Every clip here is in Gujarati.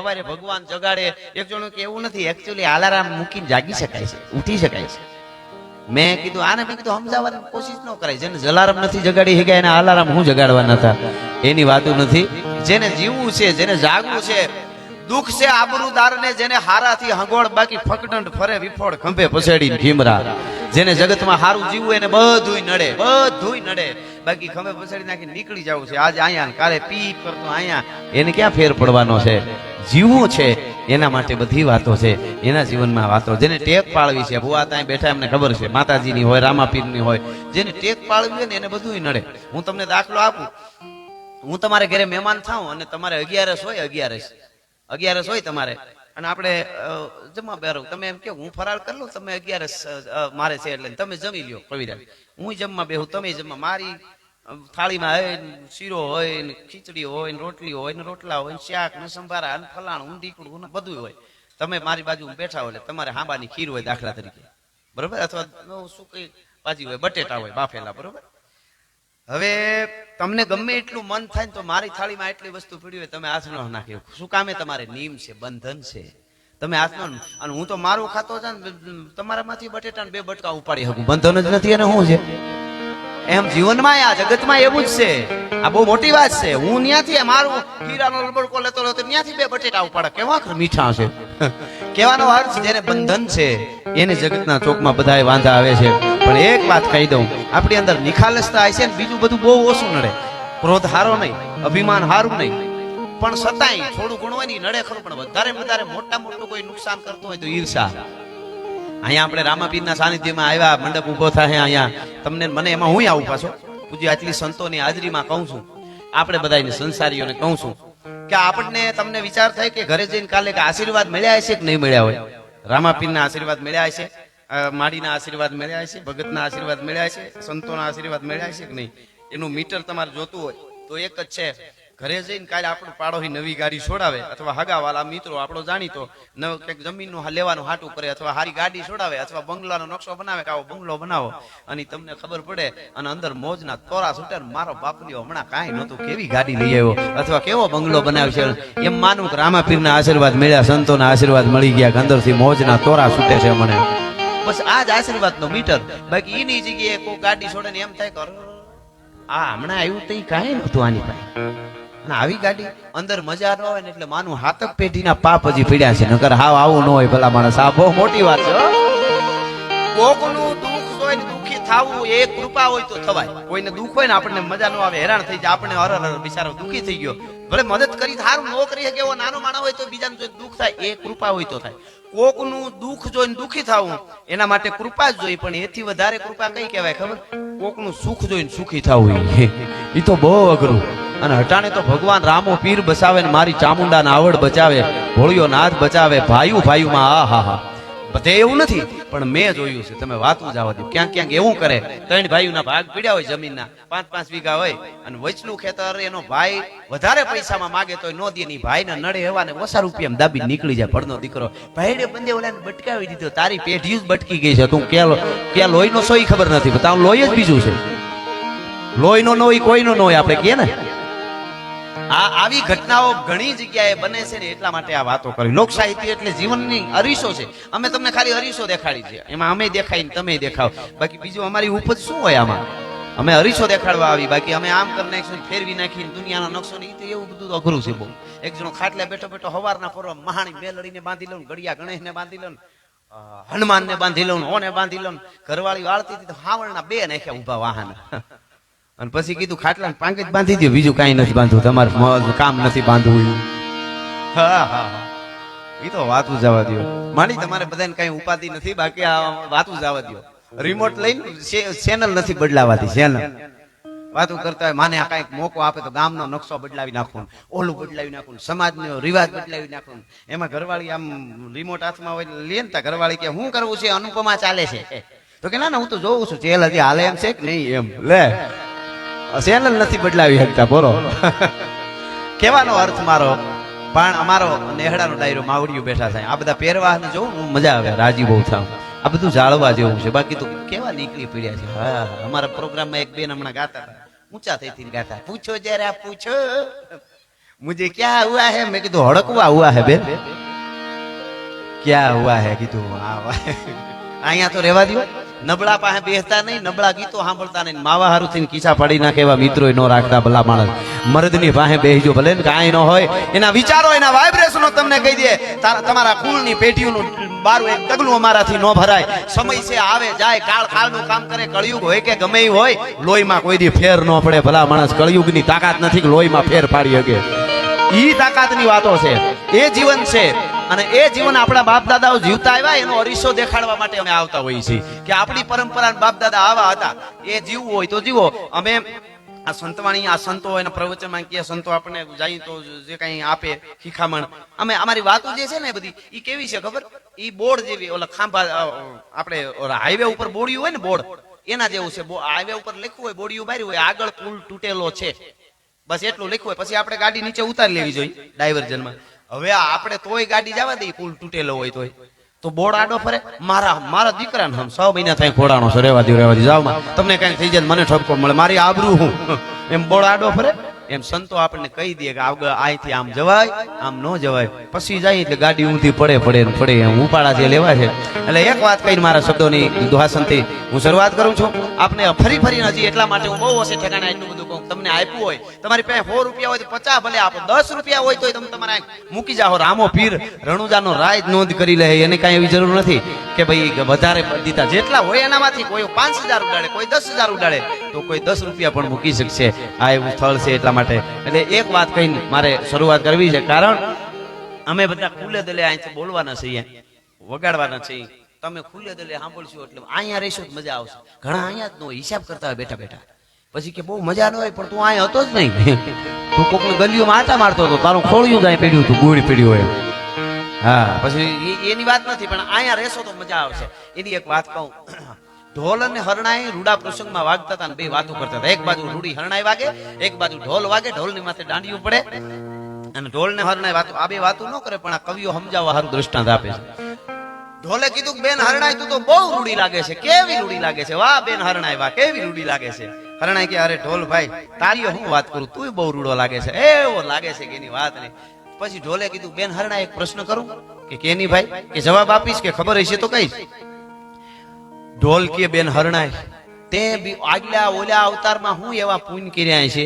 હવારે ભગવાન જગાડે. એક જણું કે એવું નથી એકચ્યુઅલી આલારામ મૂકીને જાગી શકાય છે, ઉઠી શકાય છે. મેં કીધું, આને મેં કીધું, સમજાવવાની કોશિશ ન કરાય. જેને જલારામ નથી જગાડી શકાય, એને આલારામ હું જગાડવાના હતા? એની વાતો નથી. જેને જીવવું છે, જેને જાગવું છે, દુઃખ છે આબરૂદાર જેને હારાથી હંગોળ, બાકી ફકડંડ ફરે, વિફોડ ખંભે પછેડી ભીમરા. જેને જગતમાં હારું જીવવું, એને બધુંય નડે બધુંય નડે. બાકી ખંભે પછેડી નાખી નીકળી જવું છે. આજે અહીંયા કાલે પી કરતો અહીંયા એને ક્યાં ફેર પડવાનો છે? જીવવું છે, એના માટે બધી વાતો છે, એના જીવનમાં વાતો. જેને ટેક પાળવી છે, ભુવા ત્યાં બેઠા એમને ખબર છે, માતાજીની હોય, રામાપીરની હોય, જેને ટેક પાળવી હોય ને એને બધું નડે. હું તમને દાખલો આપું. હું તમારે ઘરે મહેમાન થાઉં અને તમારે અગિયારસ હોય, અગિયારસ. અગિયારસ હોય તમારે. અને આપણે જમવા બેરો તમે એમ કે હું ફરાર કરી લઉં, તમે અગિયારસ મારે છે એટલે તમે જમી લ્યો કવિરા હું જમવા બેહું, તમે જમવા. મારી થાળીમાં હોય શીરો હોય ને ખીચડી હોય ને રોટલી હોય ને રોટલા હોય ને શાક ને સંભારા ને ફલાણ, ઊંધી ને બધું હોય. તમે મારી બાજુ બેઠા હોય તમારે હાંબાની ખીર હોય દાખલા તરીકે. બરોબર? અથવા સુકી ભાજી હોય, બટેટા હોય, બાફેલા, બરોબર? હવે તમને ગમે એટલું મન થાય ને તો મારી થાળીમાં એટલી વસ્તુ પડી હોય તમે હાથ ન નાખ્યો શું કામે તમારે નિયમ છે, બંધન છે? તમે હાથ ન અને હું તો મારું ખાતો છે ને, તમારામાંથી બટેટા બે બટકા ઉપાડી શકું. બંધન જ નથી અને શું છે? એમ જીવનમાં આ જગતમાં એવું જ છે. આ બહુ મોટી વાત છે. હું ત્યાંથી મારું ખીરાનો લબડકો લેતો લેતો ત્યાંથી બે બટેટા ઉપાડે. કેવા મીઠા છે. કહેવાનો અર્થ જેને બંધન છે, એને જગતના ચોકમાં બધાય વાંધા આવે છે. પણ એક વાત કહી દઉં, આપણી અંદર નિખાલસતા હશે ને બીજું બધું બહુ ઓછું નડે. ક્રોધ હારો નહીં, અભિમાન હારું નહીં. પણ સતાય થોડું ઘણું હોય ને ઈ નડે ખરું, પણ વધારે વધારે મોટા મોટું કોઈ નુકસાન કરતું હોય તો ઈર્ષા. અહીંયા આપણે રામાપીરના સાનિધ્યમાં આવ્યા, મંડપ ઊભો થાય અહીંયા. તમને મને એમાં હું આવું પાછો? પૂજ્ય, આટલી સંતોની હાજરીમાં કહું છું. આપણે બધાને સંસારીઓને કહું છું કે આપણને તમને વિચાર થાય કે ઘરે જઈને કાલે આશીર્વાદ મળ્યા હશે કે નહીં મળ્યા હોય? રામાપીરના આશીર્વાદ મળ્યા હશે? માડીના આશીર્વાદ મળ્યા હશે? ભગતના આશીર્વાદ મળ્યા હશે? સંતોના આશીર્વાદ મળ્યા હશે કે નહીં? એનું મીટર તમારે જોતું હોય તો એક જ છે. ઘરે જઈને કાલે આપણું પાડોશી નવી ગાડી છોડાવે અથવા હગાવાલા મિત્રો આપણો જાણીતો નવ કંઈક જમીનનું લેવાનું હાટું કરે અથવા હારી ગાડી છોડાવે અથવા બંગલાનો નકશો બનાવે કે આવો બંગલો બનાવો. અને તમને ખબર પડે, અને અંદર મોજના તોરા છૂટે મારો બાપલીઓ હમણાં કાંઈ નહોતું, કેવી ગાડી લઈ આવ્યો? અથવા કેવો બંગલો બનાવ્યો છે એમ માનું કે રામાપીરના આશીર્વાદ મળ્યા, સંતોના આશીર્વાદ મળી ગયા, કે અંદરથી મોજના તોરા છૂટે છે મને બસ આ જ આશીર્વાદનો મીટર. બાકી એની જગ્યાએ કોઈ ગાડી છોડે ને એમ થાય કે આ હમણાં આવ્યું તો કાંઈ નહોતું આની પાસે. આવી ગાડી અંદર મજા ન હોય ને એટલે માનું હાથક પેઢીના પાપ હજી પીડ્યા છે. નકર હાવ આવું ન હોય ભલા માણસ. આ બહુ મોટી વાત છે કોકનું દુઃખ હોય ને દુઃખી થાવું, એ કૃપા હોય તો થવાય. કોઈને દુઃખ હોય ને આપણને મજા ન આવે, હેરાન થઈ જાય. આપણે અરર બિચારો દુઃખી થઈ ગયો. ભલે મદદ કરી સારું ન કરી શકે એવો નાનો માણસ હોય તો બીજાને જોઈને દુઃખ થાય, એ કૃપા હોય તો થાય. કોકનું દુઃખ જોઈને દુઃખી થવું, એના માટે કૃપા જ જોઈએ, પણ એથી વધારે કૃપા કઈ કહેવાય ખબર? કોકનું સુખ જોઈને સુખી થવું એ તો બહુ અઘરું. અને હટાણે તો ભગવાન રામો પીર બસાવે ને મારી ચામુંડા આવડ બચાવે, ભોળિયો નાથ બચાવે ભાઈયું ભાઈયુંમાં આ, હા હા. બધે એવું નથી, પણ મેં જોયું છે. તમે વાતું જવા દો. ક્યાંક ક્યાંક એવું કરે. ત્રણ ભાઈઓના ભાગ પીડ્યા હોય જમીનના, પાંચ પાંચ વીઘા હોય અને વચલું ખેતર એનો ભાઈ વધારે પૈસામાં માગે તો નો દે ની ભાઈને નડે એવા ને ઓછા રૂપિયા દાબી નીકળી જાય ભડનો દીકરો. ભાઈને બંને ઓલાને બટકાવી દીધો. તારી પેઢી જ બટકી ગઈ છે. તું ક્યાં ક્યાં લોહીનો સોય ખબર નથી તારું લોહી જ બીજું છે. લોહીનો નો હોય, કોઈનો નો હોય, આપણે કહીએ ને. આ આવી ઘટનાઓ ઘણી જગ્યાએ બને છે ને એટલા માટે આ વાતો કરી. લોક સાહિત્ય એટલે જીવનની અરીસો છે. અમે તમને ખાલી અરીસો દેખાડી છે. એમાં અમે દેખાય ને તમે દેખાવ. બાકી બીજું અમારી ઉપજ શું હોય આમાં? અમે અરીસો દેખાડવા આવી. બાકી અમે આમ કરી નાખીશું ફેરવી નાખીને દુનિયાનો નકશો ને તો એવું બધું અઘરું છે બહુ. એક જણો ખાટલે બેઠો બેઠો હવારના ફરવા મહાણી મેલડીને બાંધી લઉં ગળિયા ગણેશને બાંધી લઉં હનુમાનને બાંધી લઉં ઓને બાંધી લઉં ઘરવાળી વાળતી હતી તો હાવણના બે નાખ્યા ઊભા વાહન. અને પછી કીધું ખાટલા પાંકે જ બાંધી દો બીજું કાંઈ નથી બાંધવું. તમારે કામ નથી બાંધવું હા એ તો વાતું જવા દો માની તમારે બધાને કઈ ઉપાધિ નથી બાકી આ વાતું જવા દો રિમોટ લઈને ચેનલ નથી બદલાવાતી ચેનલ વાતું કરતા હોય માને આ કાંઈક મોકો આપે તો ગામનો નકશો બદલાવી નાખવું ઓલું બદલાવી નાખું સમાજનો રિવાજ બદલાવી નાખવું એમાં ઘરવાળી આમ રિમોટ હાથમાં હોય લે ને તા ઘરવાળી કે શું કરવું છે અનુપમા ચાલે છે. તો કે ના ના હું તો જોઉં છું ચેલ હજી હાલે એમ છે કે નહીં એમ. લે. ચેનલ નથી બદલાવી શકતા, બોલો. કહેવાનો અર્થ મારો, પણ અમારો નેહડાનો ડાયરો માવડીઓ બેઠા થાય. આ બધા પહેરવા ને જોઉં હું મજા આવે, રાજી બહુ થાય આ બધું જાળવા જેવું છે. બાકી તો કેવા નીકળી પડ્યા છે? હા અમારા પ્રોગ્રામમાં એક બેન હમણાં ગાતા ઊંચા થઈ થઈને ગાતા. પૂછો જરા પૂછો. મુજે ક્યાં હુઆ હે? મેં કીધું, હડકવા હુઆ હે બેન. ક્યાં હુઆ હે? કીધું હા અહીંયા તો રહેવા દો નબળા પાસે બેસતા નહીં, નબળા ગીતો સાંભળતા નહીં. માવા હારું થઈને કીચા પાડી નાખે એવા મિત્રો ન રાખતા ભલા માણસ. મર્દની પાસે બેસજો, ભલે ને કાંઈ ન હોય. એના વિચારો, એના વાઇબ્રેશનો તમને કહી દે. તમારા કુળની પેઢીઓનું બારું એક ડગલું અમારાથી ન ભરાય. સમય છે, આવે, જાય, કાળ કાળનું કામ કરે, કળિયુગ હોય કે ગમે હોય, લોહીમાં કોઈ દી ફેર ન પડે. ભલા માણસ, કળિયુગની તાકાત નથી કે લોહીમાં ફેર પાડી શકે. ઈ તાકાતની વાતો છે. એ જીવન છે. અને એ જીવન આપણા બાપ દાદાઓ જીવતા આવ્યા, એનો અરીસો દેખાડવા માટે અમે આવતા હોઈએ છીએ. કે આપણી પરંપરા બાપ દાદા આવા હતા. એ જીવવું હોય તો જીવો. અમે આ સંતવાણી, આ સંતો એના પ્રવચનમાં કે સંતો આપણને જાય તો જે કઈ આપે શિખામણ. અમે, અમારી વાતો જે છે ને બધી એ કેવી છે ખબર? ઈ બોર્ડ જેવી, ઓલા ખાંભા આપણે હાઈવે ઉપર બોડિયું હોય ને બોર્ડ, એના જેવું છે. હાઈવે ઉપર લખ્યું હોય, બોડિયું માર્યું હોય, આગળ પુલ તૂટેલો છે. બસ એટલું લખ્યું હોય. પછી આપણે ગાડી નીચે ઉતારી લેવી જોઈએ ડાયવર્જનમાં હવે આપણે તોય ગાડી જવા દઈએ, પુલ તૂટેલો હોય તોય. તો બોર્ડ આડો ફરે. મારા મારા દીકરાને હમ સો મહિના થાય ઘોડાનો છે, રેવા દો રેવા દો જાવ તમને કઈ થઈ જાય મને ઠપકો મળે. મારી આબરૂ હું. એમ બોર્ડ આડો ફરે. એમ સંતો આપણને કહી દે કે આગળ અહીંથી આમ જવાય, આમ ન જવાય. પછી જાય એટલે ગાડી ઊંધી પડે પડે પડે. એમ ઉપાડા જે લેવા છે. એટલે એક વાત કહીને મારા શબ્દોની દુહાસનથી હું શરૂઆત કરું છું. આપને ફરી ફરી હજી એટલા માટે હું બહુ ઓછી ઠેકાણા એટલું બધું કહું. તમને આપ્યું હોય, તમારી પાસે સો રૂપિયા હોય તો પચાસ, ભલે આપો, દસ રૂપિયા હોય તો તમે તમારા મૂકી જાઓ. રામો પીર, રણુજાનો રાય નોંધ કરી લે. એને કાંઈ એવી જરૂર નથી કે ભાઈ વધારે દીધા. જેટલા હોય એનામાંથી કોઈ પાંચ હજાર ઉડાડે, કોઈ દસ હજાર ઉડાડે, તો કોઈ દસ રૂપિયા પણ મૂકી શકશે. આ એવું સ્થળ છે એટલા માટે. એટલે એક વાત કહીને મારે શરૂઆત કરવી છે. કારણ અમે બધા ખુલ્લે દલે અહીંથી બોલવાના છીએ, વગાડવાના છીએ. તમે ખુલ્લે દલે સાંભળશો એટલે અહીંયા રહીશો મજા આવશે. ઘણા અહીંયા જ નો હિસાબ કરતા હોય બેઠા બેઠા. પછી કે બહુ મજા ન હોય, પણ તું અહીંયા હતો જ નહીં. તું કોકની ગલીઓમાં આટા મારતો હતો, તારું ખોળિયું જાય પીડ્યું તું ગોળી પીડ્યું હોય હા, પછી એની વાત નથી, પણ અહીંયા રહેશો તો મજા આવશે. એની એક વાત કહું. ઢોલ અને હરણાઈ રૂડા પ્રસંગમાં વાગતા હતા બે વાતો કરતા હતા. એક બાજુ રૂડી હરણાઈ વાગે, એક બાજુ ઢોલ વાગે, ઢોલની માથે દાંડિયું પડે. અને ઢોલ ને હરણાઈ વાતો આ બે વાતો ન કરે, પણ આ કવિઓ સમજાવવા સારું દ્રષ્ટાંત આપે છે. ઢોલે કીધું બેન હરણાય તું તો બહુ રૂડી લાગે છે. કેવી રૂડી લાગે છે? વાહ, બેન હરણાય વાહ, કેવી રૂડી લાગે છે? હરણાય કે, અરે ઢોલ ભાઈ તારી હું વાત કરું? તું બહુ રૂડો લાગે છે. એવો લાગે છે કે એની વાત નહીં પછી ઢોલે કીધું, બેન હરણાઈ, એક પ્રશ્ન કરું? કે કેની ભાઈ? કે જવાબ આપીશ કે ખબર હશે તો કઈ ઢોલ કે, બેન હરણાય તે બી આગલા ઓલા અવતારમાં હું એવા પૂન કર્યા છે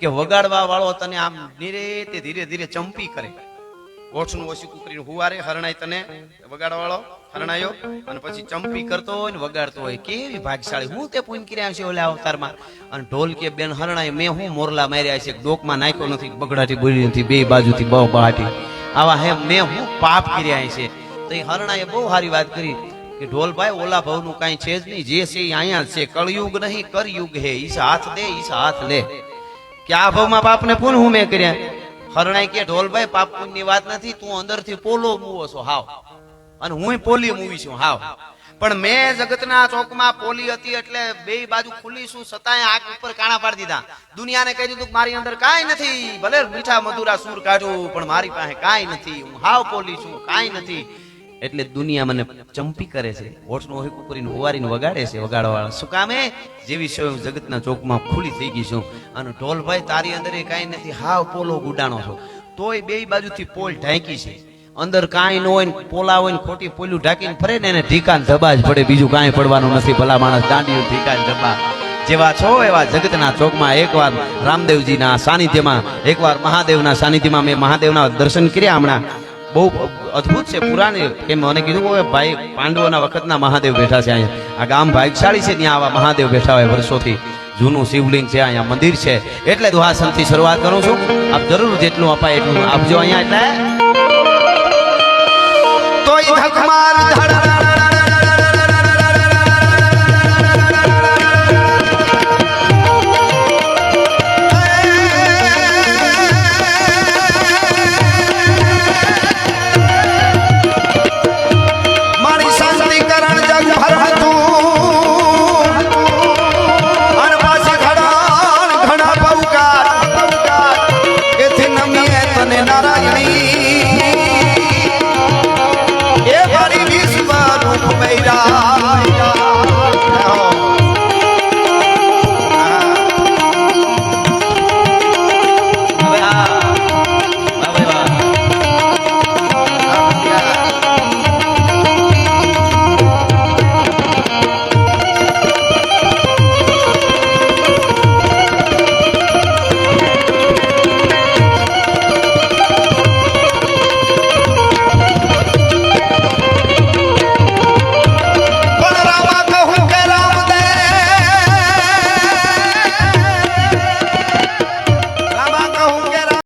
કે વગાડવા વાળો તને આમ ધીરે ધીરે ધીરે ચંપી કરે. ઓછનું ઓછું કરીને હુવારે હરણાય તને વગાડવાળો વાળો હરણાયો અને પછી ચંપી કરતો હોય ને વગાડતો હોય. કેવી ભાગશાળી. હું તે પૂન કર્યા છે ઓલા અવતારમાં. અને ઢોલ કે, બેન હરણાય, મેં હું મોરલા માર્યા છે. ડોકમાં નાખ્યો નથી બગડાટી બોલી નથી, બે બાજુથી, બહુ બહાટી આવા હે, મેં હું પાપ કર્યા છે. તો એ હરણાએ બહુ સારી વાત કરી કે ઢોલભાઈ ઓલા ભવનું કાંઈ છે જ નહીં. જે છે એ અહીંયા છે. કળયુગ નહીં, કરયુગ હે. ઈસ હાથ દે, ઈસ હાથ લે. કે આ ભવમાં બાપને પૂન હું મેં કર્યા? હરણાઈ કે, ઢોલભાઈ, પાપની વાત નથી, તું અંદરથી પોલો મૂવો છો. હાવ. અને હું પોલી મૂવી છું, હાવ. પણ મેં જગતના ચોકમાં પોલી હતી એટલે બે બાજુ ખુલી છું છતાંય આગ ઉપર કાણા પાડી દીધા. દુનિયાને કહી દીધું મારી અંદર કાંઈ નથી. ભલે મીઠા મધુરા સૂર કાઢું, પણ મારી પાસે કાંઈ નથી. હું હાવ પોલી છું, કાંઈ નથી. એટલે દુનિયા મને ચંપી કરે છે, હોઠનું હોઈકું કરીને હોવારીને વગાડે છે વગાડવાળા શું કામે જેવી હું જગતના ચોકમાં ખુલી થઈ ગઈ છું. અને ઢોલભાઈ તારી અંદર એ કાંઈ નથી, હાવ પોલો ગુડાણો છો. તોય બે બાજુથી પોલ ઢાંકી છે. અંદર કાંઈ ન હોય પોલા હોય ખોટી પોલું ઢાંકીને ફરે ને એને ઢીકાન ધબા જ પડે, બીજું કાંઈ પડવાનું નથી. ભલા માણસ દાંડી ઢીકાન ધબા. જેવા છો એવા જગતના ચોકમાં એકવાર રામદેવજીના સાનિધ્યમાં, એકવાર મહાદેવના સાનિધ્યમાં મેં મહાદેવના દર્શન કર્યા હમણાં. બહુ અદ્ભુત છે, પુરાણી એ. મને કીધું કે ભાઈ, પાંડવોના વખતના મહાદેવ બેઠા છે અહીંયા. આ ગામ ભાગશાળી છે, ત્યાં આવા મહાદેવ બેઠા હોય વર્ષોથી. જૂનું શિવલિંગ છે, અહીંયા મંદિર છે. એટલે દુહાસનથી શરૂઆત કરું છું. આપ જરૂર જેટલું અપાય એટલું આપજો અહીંયા એટલે. તોય ધકમાર ધડ